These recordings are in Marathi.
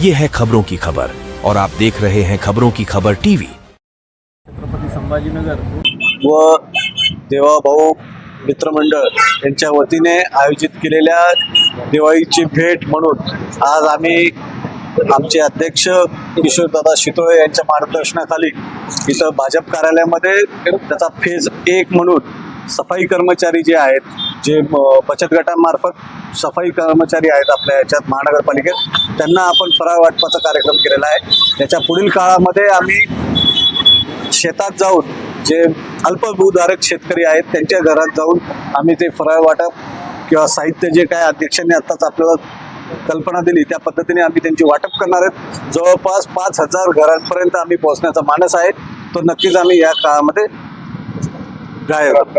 ये है खबरों की खबर और आप देख रहे हैं खबरों की खबर टीवी। छत्रपती संभाजीनगर। व देवाभाऊ मित्रमंडळ यांच्या वतीने आयोजित केलेल्या दिवाळीची भेट म्हणून आज आम्ही आमचे अध्यक्ष किशोरदादा शितोळे यांच्या मार्गदर्शनाखाली इथं भाजप कार्यालयामध्ये त्याचा फेज एक म्हणून सफाई कर्मचारी जे आहेत जे म, बचत गटांमार्फत सफाई कर्मचारी आहेत आपल्या याच्यात महानगरपालिकेत त्यांना आपण फराळ वाटपाचा कार्यक्रम केलेला आहे. त्याच्या पुढील काळामध्ये आम्ही शेतात जाऊन जे अल्पभूधारक शेतकरी आहेत त्यांच्या घरात जाऊन आम्ही ते फराळ वाटप किंवा साहित्य जे काय अध्यक्षांनी आत्ताच आपल्याला कल्पना दिली त्या पद्धतीने आम्ही त्यांची वाटप करणार आहेत. जवळपास पाच हजार घरांपर्यंत आम्ही पोहोचण्याचा मानस आहे. तो नक्कीच आम्ही या काळामध्ये गायब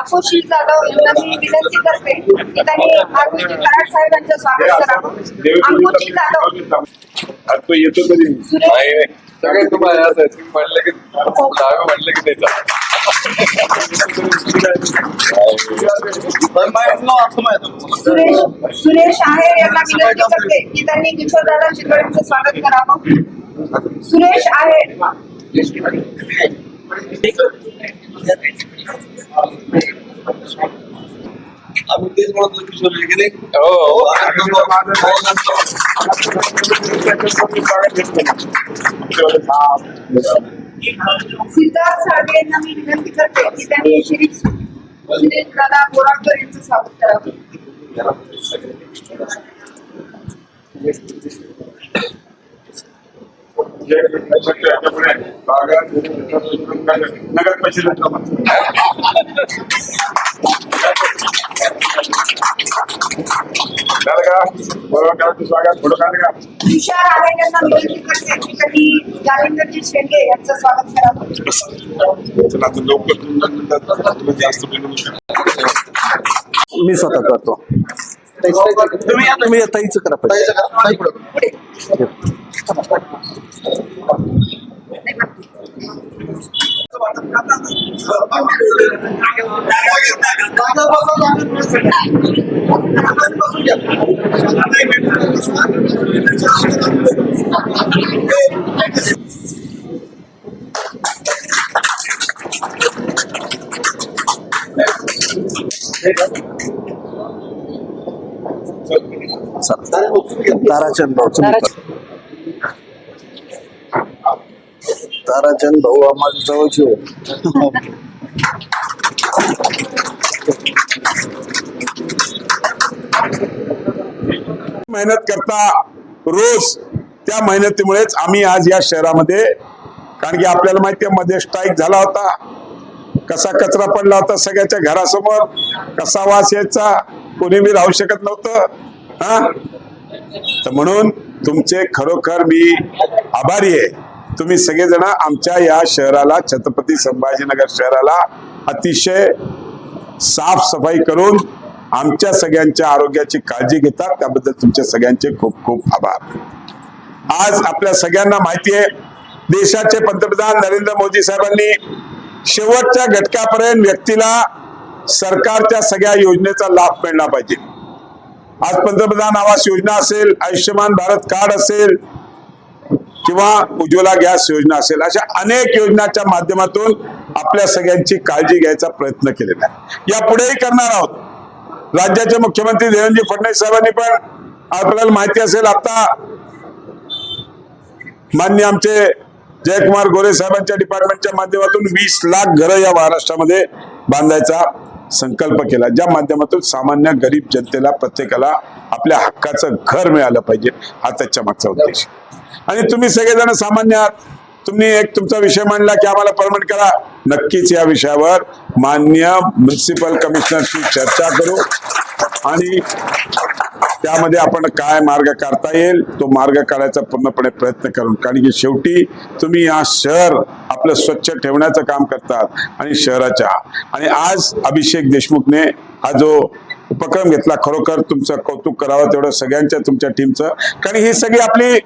आकुशी जाधव यांना मी विनंती करते की त्यांनी आकुशी कराड साहेबांचं स्वागत करावं. आकुशी जाधव. तो येतो कधी सगळे तुम्हाला आहे, म्हणलं की दहावे म्हणलं की त्याचा सुरेश सुरेश आहेर यांना विनंती करते की त्यांनी किशोरदादा शितोळेंचं स्वागत करावं. सुरेश आहेर आम्ही तेच म्हणतो किशोर की नाही? हो सिद्धार्थ साळवे यांना मी विनंती करते की त्यांनी श्री सुरेश दादा बोराडकर यांचं स्वागत करावं. नगर परिषद झालं का बरोबर स्वागत थोडं का विनंती करते जालिंदरजी शेंडे यांचं स्वागत करावं. चला आता लवकर तुम्ही जास्त मी स्वतः करतो. तुम्ही तुम्ही ताईचं करा पहिले. ताराचंद भाऊ. ताराचंद भाऊ आम्हाला जवळचे. मेहनत करता रोज त्या मेहनतीमुळेच आम्ही आज या शहरामध्ये कारण की आपल्याला माहिती आहे मध्ये स्ट्राईक झाला होता कसा कचरा पडला होता सगळ्याच्या घरासमोर कसा वास यायचा कोणी बी राहू शकत नव्हतं हा तर म्हणून तुमचे खरोखर मी आभारी आहे. तुम्ही सगळेजण आमच्या या शहराला छत्रपती संभाजीनगर शहराला अतिशय साफसफाई करून आमच्या सगळ्यांच्या आरोग्याची काळजी घेतात. त्याबद्दल तुमच्या सगळ्यांचे खूप खूप आभार. आज आपल्या सगळ्यांना माहिती आहे देशाचे पंतप्रधान नरेंद्र मोदी साहेबांनी शेवटच्या घटकापर्यंत व्यक्तीला सरकारच्या सगळ्या योजनेचा लाभ मिळला पाहिजे. आज पंतप्रधान आवास योजना असेल आयुष्यमान भारत कार्ड असेल किंवा उज्ज्वला गॅस योजना असेल अशा अनेक योजनाच्या माध्यमातून आपल्या सगळ्यांची काळजी घ्यायचा प्रयत्न केलेला आहे. यापुढेही करणार आहोत. राज्याचे मुख्यमंत्री देवेंद्र फडणवीस साहेबांनी पण आपल्याला माहिती असेल आता मान्य आमचे जयकुमार गोरे साहेबांच्या डिपार्टमेंटच्या माध्यमातून वीस लाख घरं या महाराष्ट्रामध्ये बांधायचा संकल्प केला ज्या माध्यमातून सामान्य गरीब जनतेला प्रत्येकाला आपल्या हक्काचं घर मिळालं पाहिजे हा त्याच्या मागचा उद्देश. आणि तुम्ही सगळेजण सामान्य आहात. तुम्ही एक तुमचा विषय मांडला की आम्हाला परमनंट करा. नक्कीच या विषयावर मान्य म्युन्सिपल कमिशनरशी चर्चा करू. आणि त्यामध्ये आपण काय मार्ग काढता येईल तो मार्ग काढायचा पूर्णपणे प्रयत्न करून. कारण की शेवटी तुम्ही हा शहर आपलं स्वच्छ ठेवण्याचं काम करतात आणि शहराच्या. आणि आज अभिषेक देशमुखने हा जो उपक्रम घेतला खरोखर तुमचं कौतुक करावं तेवढं सगळ्यांच्या तुमच्या टीमचं कारण ही सगळी आपली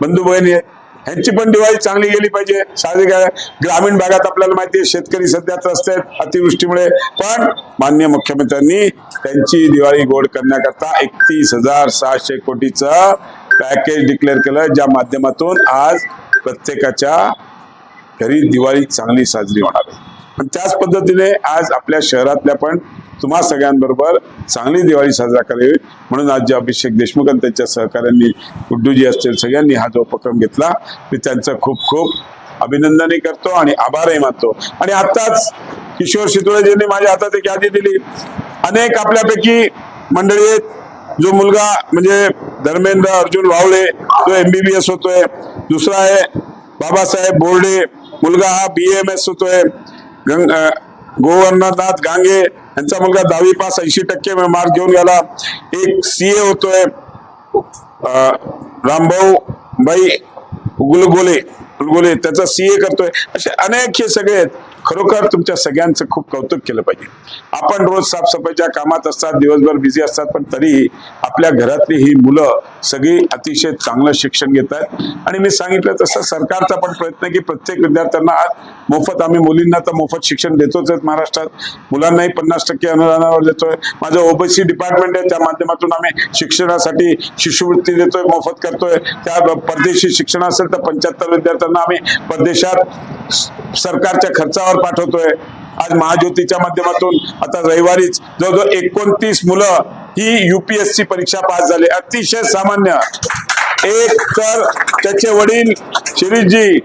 बंधू बहिणी आहेत. ह्यांची पण दिवाळी चांगली गेली पाहिजे. साहजिक आहे ग्रामीण भागात आपल्याला माहिती आहे शेतकरी सध्या त्रस्त आहेत अतिवृष्टीमुळे. पण मान्य मुख्यमंत्र्यांनी त्यांची दिवाळी गोड करण्याकरता एकतीस हजार सहाशे कोटीचं पॅकेज डिक्लेअर केलं ज्या माध्यमातून आज प्रत्येकाच्या घरी दिवाळी चांगली साजरी होणार आहे. पण त्याच पद्धतीने आज आपल्या शहरातल्या पण तुम्हा सगळ्यांबरोबर चांगली दिवाळी साजरा करावी. म्हणून आज जे अभिषेक देशमुख आणि त्यांच्या सहकाऱ्यांनी गुड्डूजी असतील सगळ्यांनी हा जो उपक्रम घेतला मी त्यांचं खूप खूप अभिनंदनही करतो आणि आभारही मानतो. आणि आत्ताच किशोर शितोळेजींनी माझ्या हातात एक यादी दिली. अनेक आपल्यापैकी मंडळी आहेत. जो मुलगा म्हणजे धर्मेंद्र अर्जुन वावळे बी एस होतोय. दुसरा आहे बाबासाहेब बोर्डे. मुलगा हा बी एम एस होतोय. गंग गोवर्धननाथ गांगे यांचा मुलगा दहावी पास ऐंशी टक्के मार्क घेऊन गेला. एक सी ए होतोय अं, रामभाऊ बाई गुलगोले. गुलगोले त्याचा सी ए करतोय. असे अनेक हे सगळे आहेत. खरोखर तुमच्या सगळ्यांचं खूप कौतुक केलं पाहिजे. आपण रोज साफसफाईच्या कामात असतात दिवसभर बिझी असतात पण तरीही आपल्या घरातली ही मुलं सगळी अतिशय चांगलं शिक्षण घेत आहेत आणि मी सांगितलं तसं सरकारचा पण प्रयत्न की प्रत्येक विद्यार्थ्यांना आज मोफत आम्ही मुलींना तर मोफत शिक्षण देतोच आहेत महाराष्ट्रात. मुलांनाही पन्नास टक्के अनुदानावर देतोय. माझं ओबीसी डिपार्टमेंट आहे त्या माध्यमातून आम्ही शिक्षणासाठी शिष्यवृत्ती देतोय मोफत करतोय. त्या परदेशी शिक्षण असेल तर पंच्याहत्तर विद्यार्थ्यांना आम्ही परदेशात सरकारच्या खर्चावर पाठवतोय. आज महाज्योतीच्या माध्यमातून आता रविवारीच जवळजवळ एकोणतीस मुलं ही युपीएससी परीक्षा पास झाले. अतिशय सामान्य. एक तर त्याचे वडील शिरीषजी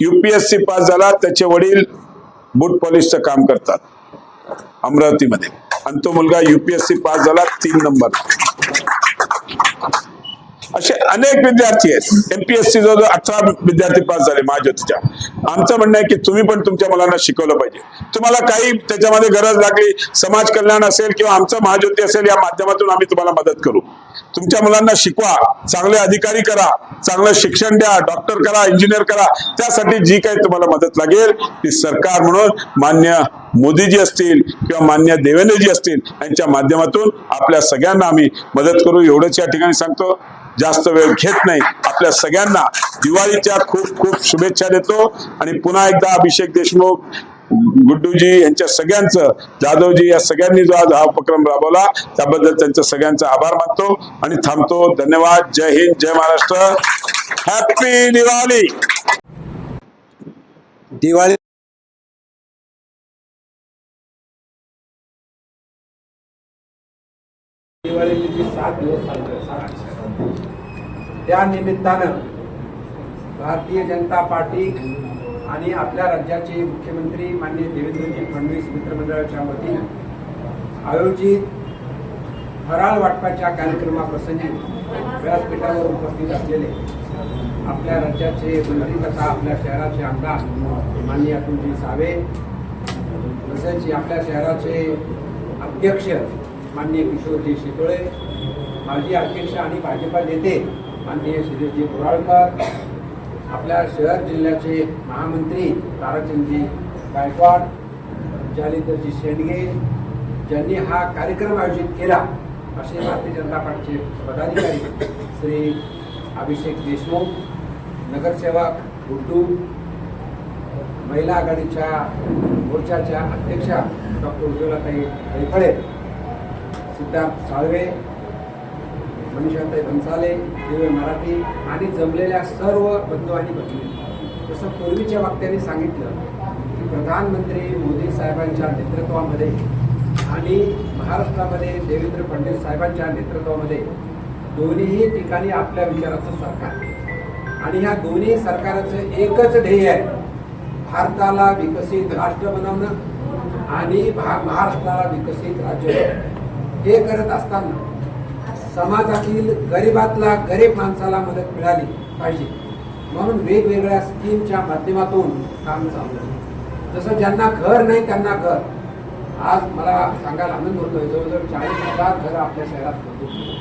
युपीएससी पास झाला. त्याचे वडील बूट पॉलिशचं काम करतात. अमरावतीमध्ये. आणि तो मुलगा युपीएससी पास झाला तीन नंबर. असे अनेक विद्यार्थी आहेत. एमपीएससी जवळ अठरा विद्यार्थी पास झाले महाज्योतीच्या आमचं म्हणणं आहे की तुम्ही पण तुमच्या मुलांना शिकवलं पाहिजे. तुम्हाला काही त्याच्यामध्ये गरज लागली समाज कल्याण असेल किंवा आमचं महाज्योती असेल या माध्यमातून आम्ही तुम्हाला मदत करू. तुमच्या मुलांना शिकवा चांगले अधिकारी करा चांगलं शिक्षण द्या डॉक्टर करा इंजिनियर करा. त्यासाठी जी काही तुम्हाला मदत लागेल ती सरकार म्हणून मान्य मोदीजी असतील किंवा मान्य देवेंद्रजी असतील यांच्या माध्यमातून आपल्या सगळ्यांना आम्ही मदत करू. एवढंच या ठिकाणी सांगतो. जास्त वेळ घेत नाही. आपल्या सगळ्यांना दिवाळीच्या खूप खूप शुभेच्छा देतो. आणि पुन्हा एकदा अभिषेक देशमुख गुड्डूजी यांच्या सगळ्यांचं जाधवजी या सगळ्यांनी जो आज हा उपक्रम राबवला त्याबद्दल त्यांचं सगळ्यांचा आभार मानतो. आणि थांबतो. धन्यवाद. जय हिंद जय महाराष्ट्र. हॅपी दिवाळी दिवाळी दिवाळीचे जे सात दिवस चालतात सात दिवस. त्या निमित्तानं भारतीय जनता पार्टी आणि आपल्या राज्याचे मुख्यमंत्री माननीय देवेंद्रजी फडणवीस मित्रमंडळाच्या वतीनं आयोजित फराळ वाटपाच्या कार्यक्रमाप्रसंगी व्यासपीठावर उपस्थित असलेले आपल्या राज्याचे मंत्री तथा आपल्या शहराचे आमदार माननीय अतुलजी सावे तसेच आपल्या शहराचे अध्यक्ष माननीय किशोरजी शितोळे माजी अध्यक्ष आणि भाजपा नेते माननीय श्रीजी बोराळकर आपल्या शहर जिल्ह्याचे महामंत्री ताराचंदजी गायकवाड जालिंदरजी शेंडगे ज्यांनी हा कार्यक्रम आयोजित केला असे भारतीय जनता पार्टीचे पदाधिकारी श्री अभिषेक देशमुख नगरसेवक गुड्डू महिला आघाडीच्या मोर्चाच्या अध्यक्षा डॉक्टर उज्ज्वलाताई रेफळे सिद्धार्थ साळवे मनीषाताई बनसाले दिव्य मराठी आणि जमलेल्या सर्व बंधू आणि भगिनी जसं पूर्वीच्या वक्त्यांनी सांगितलं की प्रधानमंत्री मोदी साहेबांच्या नेतृत्वामध्ये आणि महाराष्ट्रामध्ये देवेंद्र फडणवीस साहेबांच्या नेतृत्वामध्ये दोन्हीही ठिकाणी आपल्या विचाराचं सरकार आणि ह्या दोन्ही सरकाराचं एकच ध्येय आहे भारताला विकसित राष्ट्र बनवणं आणि भा महाराष्ट्राला विकसित राज्य हे करत असताना समाजातील गरिबातला गरीब माणसाला मदत मिळाली पाहिजे म्हणून वेगवेगळ्या स्कीमच्या माध्यमातून काम चालू आहे. जसं ज्यांना घर नाही त्यांना घर आज मला सांगायला आनंद होतोय जवळजवळ चाळीस हजार घरं आपल्या शहरात मंजूर झाली.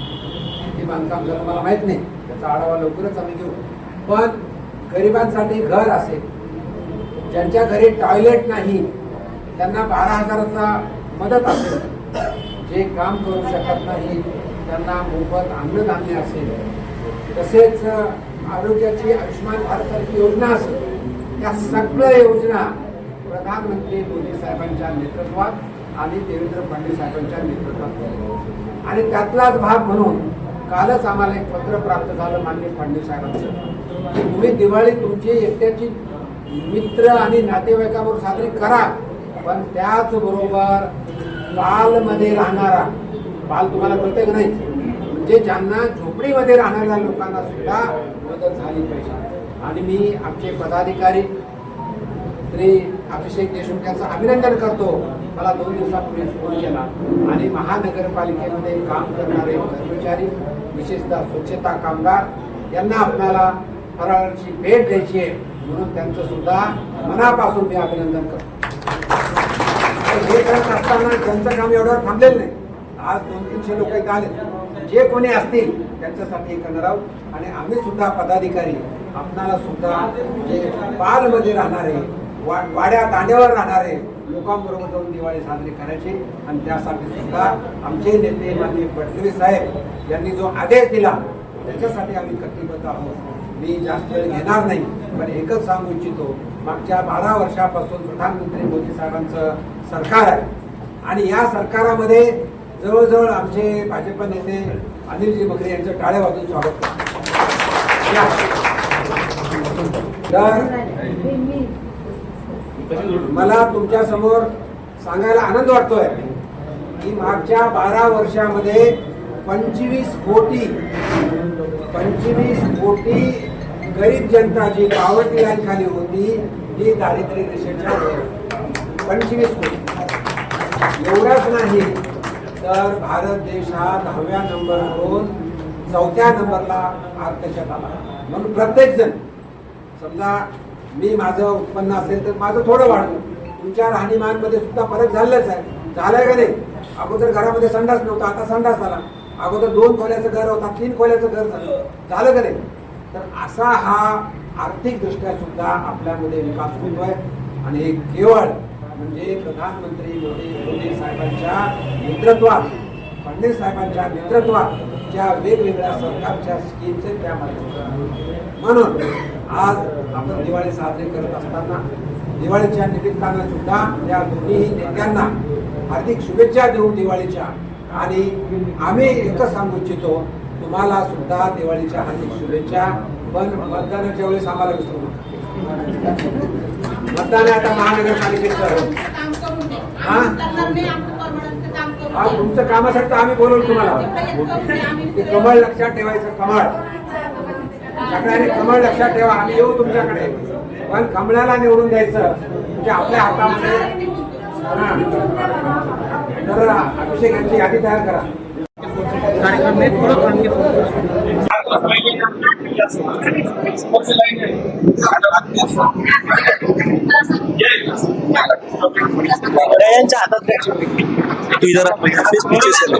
किती बांधकाम झालं मला माहीत नाही त्याचा आढावा लवकरच आम्ही घेऊ पण गरिबांसाठी घर असेल ज्यांच्या घरी टॉयलेट नाही त्यांना बारा हजाराचा मदत असेल जे काम करू शकत नाही त्यांना मोफत अन्नधान्य असेल तसेच आरोग्याची आयुष्यमान भारतसारखी योजना असेल या सगळ्या योजना प्रधानमंत्री मोदी साहेबांच्या नेतृत्वात आणि देवेंद्र फडणवीस साहेबांच्या नेतृत्वात आणि त्यातलाच भाग म्हणून कालच आम्हाला एक पत्र प्राप्त झालं माननीय फडणवीस साहेबांचं. की तुम्ही दिवाळी तुमची एकट्याची मित्र आणि नातेवाईकाबरोबर साजरी करा पण त्याचबरोबर पालमध्ये राहणारा बाल तुम्हाला कळतंय का नाही? म्हणजे ज्यांना झोपडीमध्ये राहणाऱ्या लोकांना सुद्धा मदत झाली पाहिजे. आणि मी आमचे पदाधिकारी श्री अभिषेक देशमुख यांचं अभिनंदन करतो. मला दोन दिवसापूर्वी फोन केला. आणि महानगरपालिकेमध्ये काम करणारे कर्मचारी विशेषतः स्वच्छता कामगार यांना आपल्याला फराळांची भेट द्यायची आहे. म्हणून त्यांचं सुद्धा मनापासून मी अभिनंदन करतो. हे करत असताना त्यांचं काम एवढं थांबलेलं नाही. आज दोन तीनशे लोक इथं आले जे कोणी असतील त्यांच्यासाठी हे करणार आहोत. आणि आम्ही सुद्धा पदाधिकारी आपणाला सुद्धा जे पालमध्ये राहणारे वा वाड्या दांड्यावर राहणारे लोकांबरोबर जाऊन दिवाळी साजरी करायची. आणि त्यासाठी सुद्धा आमचे नेते माननीय फडणवीस साहेब यांनी जो आदेश दिला त्याच्यासाठी आम्ही कटिबद्ध आहोत. मी जास्त वेळ घेणार नाही पण एकच सांगू इच्छितो. मागच्या बारा वर्षापासून प्रधानमंत्री मोदी साहेबांचं सरकार आहे. आणि या सरकारामध्ये जवळजवळ आमचे भाजप नेते अनिलजी बकरे यांचं टाळ्या वाजून स्वागत तर मला तुमच्यासमोर सांगायला आनंद वाटतोय की मागच्या बारा वर्षामध्ये पंचवीस कोटी पंचवीस कोटी गरीब जनता जी पावर्टी लाईन खाली होती ती दारिद्र्य रेषेच्या पंचवीस कोटी. एवढाच नाही तर भारत देश हा दहाव्या नंबरवरून चौथ्या नंबरला आर्थिक आला. म्हणून प्रत्येक जण समजा मी माझं उत्पन्न असेल तर माझं थोडं वाढलं. तुमच्या राहणीमानमध्ये सुद्धा फरक झालेलाच आहे. झालाय का नाही? अगोदर घरामध्ये संडास नव्हता आता संडास झाला. अगोदर दोन खोल्याचं घर होता तीन खोल्याचं घर झालं. झालं का नाही? तर असा हा आर्थिक दृष्ट्या सुद्धा आपल्यामध्ये विकास होतोय. आणि केवळ म्हणजे प्रधानमंत्री मोदी साहेबांच्या नेतृत्वात फडणवीस साहेबांच्या नेतृत्वात ज्या वेगवेगळ्या सरकारच्या स्कीमचे त्या म्हणून आज आपण दिवाळी साजरी करत असताना दिवाळीच्या निमित्तानं सुद्धा या दोन्ही नेत्यांना हार्दिक शुभेच्छा देऊ दिवाळीच्या. आणि आम्ही एकच सांगू इच्छितो तुम्हाला सुद्धा दिवाळीच्या हार्दिक शुभेच्छा. पण मतदानाच्या वेळेस आम्हाला विसरू नका. मतदान आहे आता महानगरपालिकेचं हा? हा तुमचं कामासाठी तर आम्ही बोलवलं तुम्हाला. ते कमळ लक्षात ठेवायचं कमळ. सगळ्यांनी कमळ लक्षात ठेवा आम्ही येऊ तुमच्याकडे. पण कमळाला निवडून द्यायचं म्हणजे आपल्या हातामध्ये. हा. तर अभिषेक यांची यादी तयार करा. यांच्या हातात तू इधर फेस पीछे से ले.